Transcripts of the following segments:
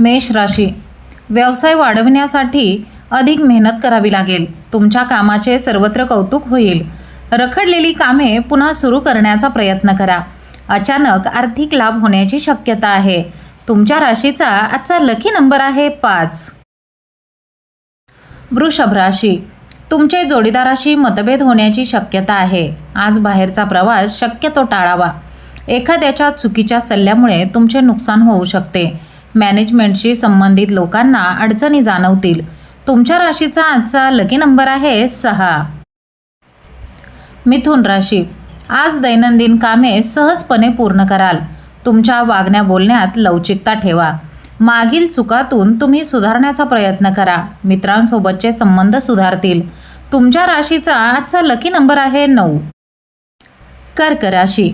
मेष राशी. व्यवसाय वाढवण्यासाठी अधिक मेहनत करावी लागेल. तुमच्या कामाचे सर्वत्र कौतुक होईल. रखडलेली कामे पुन्हा सुरू करण्याचा प्रयत्न करा. अचानक आर्थिक लाभ होण्याची शक्यता आहे. तुमच्या राशीचा आजचा लकी नंबर आहे पाच. वृषभ राशी. तुमचे जोडीदाराशी मतभेद होण्याची शक्यता आहे. आज बाहेरचा प्रवास शक्यतो टाळावा. एखाद्याच्या चुकीच्या सल्ल्यामुळे तुमचे नुकसान होऊ शकते. मॅनेजमेंटशी संबंधित लोकांना अडचणी जाणवतील. तुमच्या राशीचा आजचा लकी नंबर आहे सहा. मिथुन राशी. आज दैनंदिन कामे सहजपणे पूर्ण कराल. तुमच्या वागण्या बोलण्यात लवचिकता ठेवा. मागील चुकातून तुम्ही सुधारण्याचा प्रयत्न करा. मित्रांसोबतचे संबंध सुधारतील. तुमच्या राशीचा आजचा लकी नंबर आहे नऊ. कर्क राशी.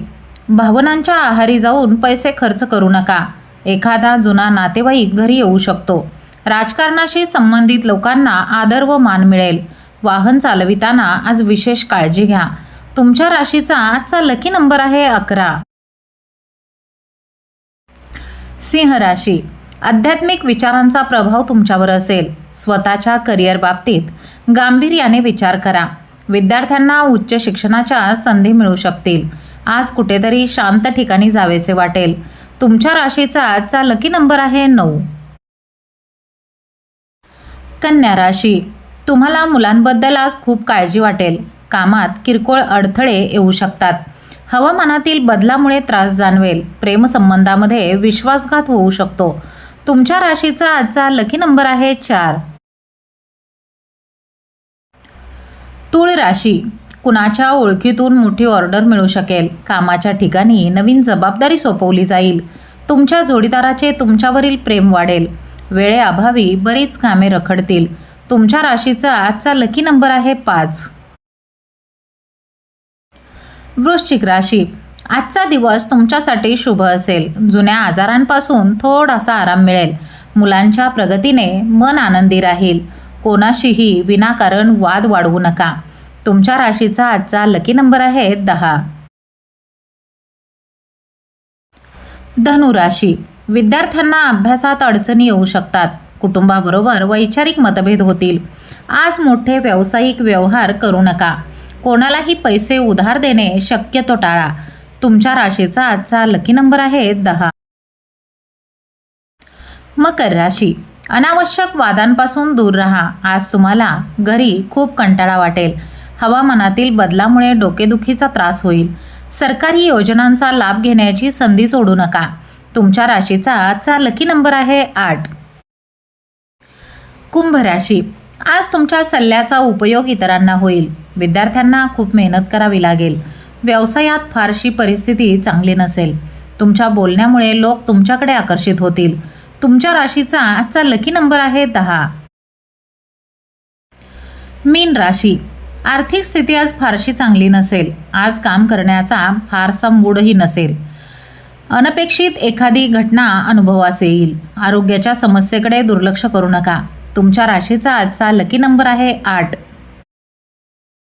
भावनांच्या आहारी जाऊन पैसे खर्च करू नका. एखादा जुना नातेवाईक घरी येऊ शकतो. राजकारणाशी संबंधित लोकांना आदर व मान मिळेल. वाहन चालविताना आज विशेष काळजी घ्या. तुमच्या राशीचा आजचा लकी नंबर आहे अकरा. सिंह राशी. आध्यात्मिक विचारांचा प्रभाव तुमच्यावर असेल. स्वतःच्या करिअर बाबतीत गांभीर्याने विचार करा. विद्यार्थ्यांना उच्च शिक्षणाच्या संधी मिळू शकतील. आज कुठेतरी शांत ठिकाणी जावेसे वाटेल. तुमच्या राशीचा आजचा लकी नंबर आहे नऊ. कन्या राशी. तुम्हाला मुलांबद्दल आज खूप काळजी वाटेल. कामात किरकोळ अडथळे येऊ शकतात. हवामानातील बदलामुळे त्रास जाणवेल. प्रेमसंबंधामध्ये विश्वासघात होऊ शकतो. तुमच्या राशीचा आजचा लकी नंबर आहे चार. तूळ राशी कुणाच्या ओळखीतून मोठी ऑर्डर मिळू शकेल? कामाच्या ठिकाणी नवीन जबाबदारी सोपवली जाईल. तुमच्या जोडीदाराचे तुमच्यावरील प्रेम वाढेल. वेळेअभावी बरीच कामे रखडतील. तुमच्या राशीचा आजचा लकी नंबर आहे पाच. वृश्चिक राशी. आजचा दिवस तुमच्यासाठी शुभ असेल. जुन्या आजारांपासून थोडासा आराम मिळेल. मुलांच्या प्रगतीने मन आनंदी राहील. कोणाशीही विनाकारण वाद वाढवू नका. तुमच्या राशीचा आजचा लकी नंबर आहे दहा. धनुराशी. विद्यार्थ्यांना अभ्यासात अडचणी येऊ शकतात. कुटुंबाबरोबर वैचारिक मतभेद होतील. आज मोठे व्यावसायिक व्यवहार करू नका. कोणालाही पैसे उधार देणे शक्यतो टाळा. तुमच्या राशीचा आजचा लकी नंबर आहे दहा. मकर राशी. अनावश्यक वादांपासून दूर राहा. आज तुम्हाला घरी खूप कंटाळा वाटेल. हवामानातील बदलामुळे डोकेदुखीचा त्रास होईल. सरकारी योजनांचा लाभ घेण्याची संधी सोडू नका. तुमच्या राशीचा आजचा लकी नंबर आहे आठ. कुंभ राशी. आज तुमच्या सल्ल्याचा उपयोग इतरांना होईल. विद्यार्थ्यांना खूप मेहनत करावी लागेल. व्यवसायात फारशी परिस्थिती चांगली नसेल. तुमच्या बोलण्यामुळे लोक तुमच्याकडे आकर्षित होतील. तुमच्या राशीचा आजचा लकी नंबर आहे दहा. मीन राशी. आर्थिक स्थिती आज फारशी चांगली नसेल. आज काम करण्याचा फारसा मूडही नसेल. अनपेक्षित एखादी घटना अनुभवास येईल. आरोग्याच्या समस्येकडे दुर्लक्ष करू नका. तुमच्या राशीचा आजचा लकी नंबर आहे आठ.